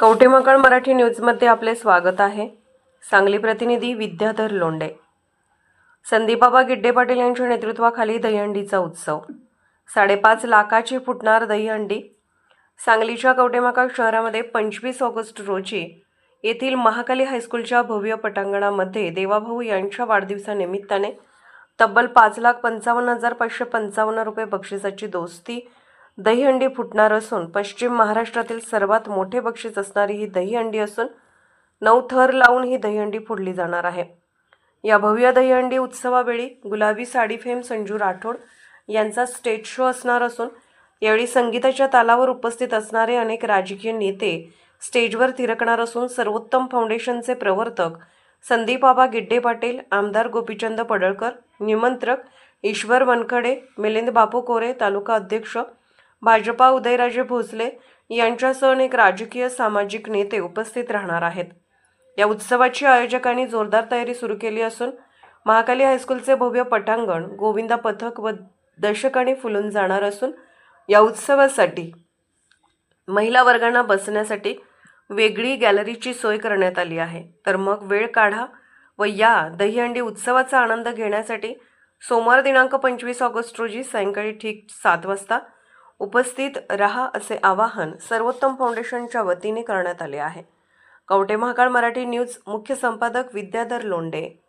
कवटेमकाळ मराठी न्यूजमध्ये आपले स्वागत आहे. सांगली प्रतिनिधी विद्याधर लोंडे संदीपाबा गिड्डे पाटील यांच्या नेतृत्वाखाली दहीहंडीचा उत्सव. साडेपाच लाखाची फुटणार दहीहंडी. सांगलीच्या कवटेमकाळ शहरामध्ये पंचवीस ऑगस्ट रोजी येथील महाकाली हायस्कूलच्या भव्य पटांगणामध्ये देवाभाऊ यांच्या वाढदिवसानिमित्ताने तब्बल पाच लाख पंचावन्न हजार पाचशे पंचावन्न रुपये बक्षिसाची दोस्ती दहीहंडी फुटणार असून पश्चिम महाराष्ट्रातील सर्वात मोठे बक्षीस असणारी ही दहीहंडी असून नऊ थर लावून ही दहीहंडी फोडली जाणार आहे. या भव्य दहीहंडी उत्सवावेळी गुलाबी साडी फेम संजू राठोड यांचा स्टेज शो असणार असून यावेळी संगीताच्या तालावर उपस्थित असणारे अनेक राजकीय नेते स्टेजवर थिरकणार असून सर्वोत्तम फाउंडेशनचे प्रवर्तक संदीप बाबा गिड्डे पाटील आमदार गोपीचंद पडळकर निमंत्रक ईश्वर वनखडे मिलिंद बापू कोरे तालुका अध्यक्ष भाजपा उदयराजे भोसले यांच्यासह अनेक राजकीय सामाजिक नेते उपस्थित राहणार आहेत. या उत्सवाची आयोजकांनी जोरदार तयारी सुरू केली असून महाकाली हायस्कूलचे भव्य पटांगण गोविंदा पथक व दशकाने फुलून जाणार असून या उत्सवासाठी महिला वर्गांना बसण्यासाठी वेगळी गॅलरीची सोय करण्यात आली आहे. तर मग वेळ काढा व या दहीहंडी उत्सवाचा आनंद घेण्यासाठी सोमवार दिनांक पंचवीस ऑगस्ट रोजी सायंकाळी ठीक सात वाजता उपस्थित रहा असे आवाहन सर्वोत्तम फाउंडेशनच्या वतीने करण्यात आले आहे. कवटे महाकाळ मराठी न्यूज मुख्य संपादक विद्याधर लोंडे